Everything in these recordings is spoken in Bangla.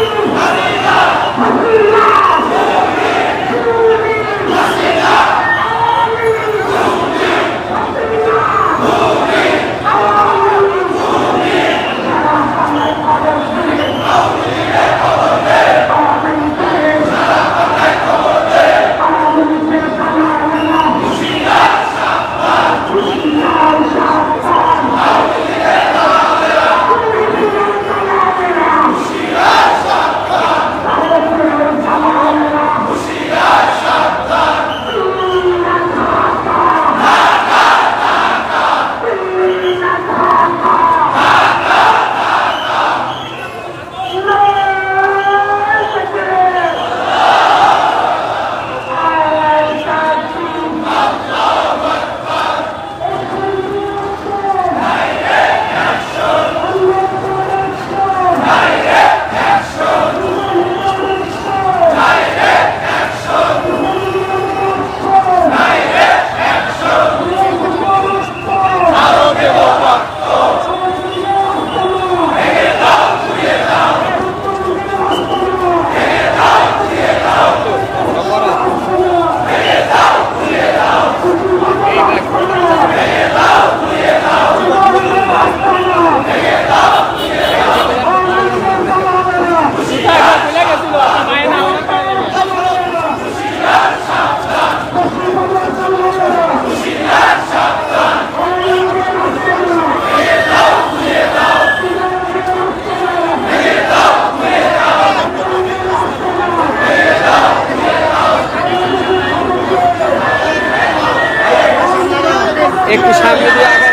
Aleluia! একটু সামনে দিয়ে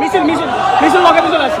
মিছিল মিছিল মিছিল লগে মিছিল আছে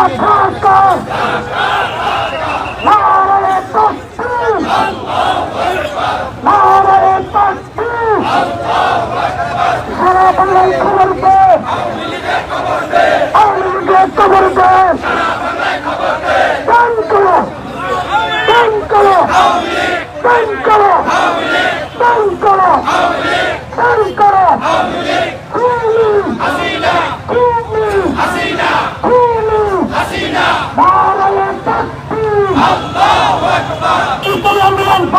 Stop her!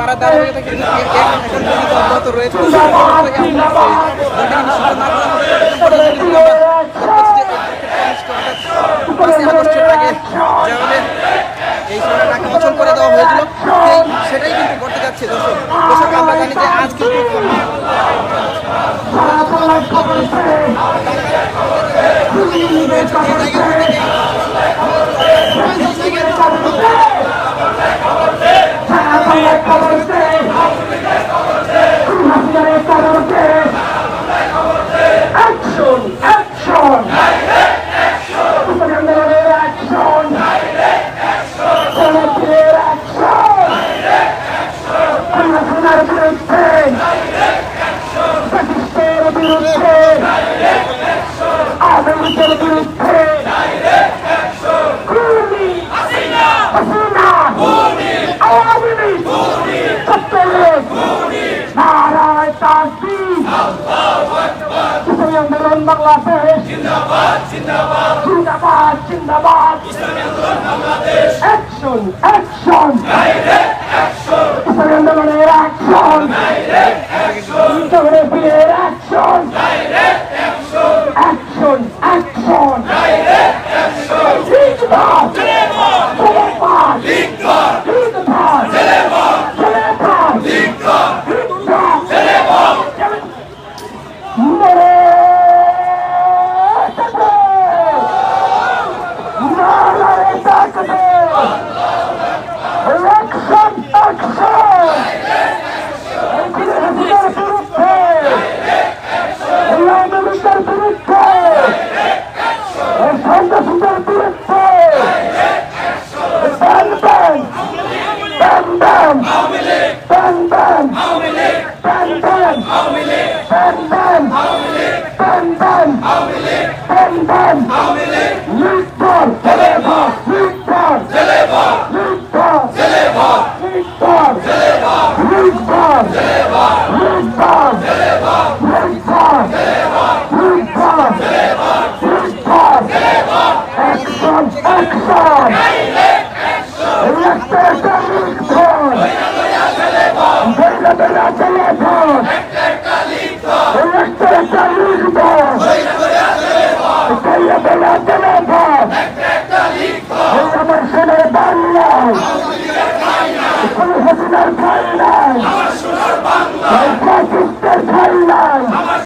তারা দাঁড়িয়ে থেকে। রয়েছে। আন্দোলন বাংলাদেশ। জিন্দাবাদ জিন্দাবাদ। জিন্দাবাদ জিন্দাবাদ ইসলামী আন্দোলন Bangladesh. Action action direct action ইসলামী আন্দোলনের অ্যাকশন ডাইরেক্ট অ্যাকশন ইসলামী আন্দোলনের অ্যাকশন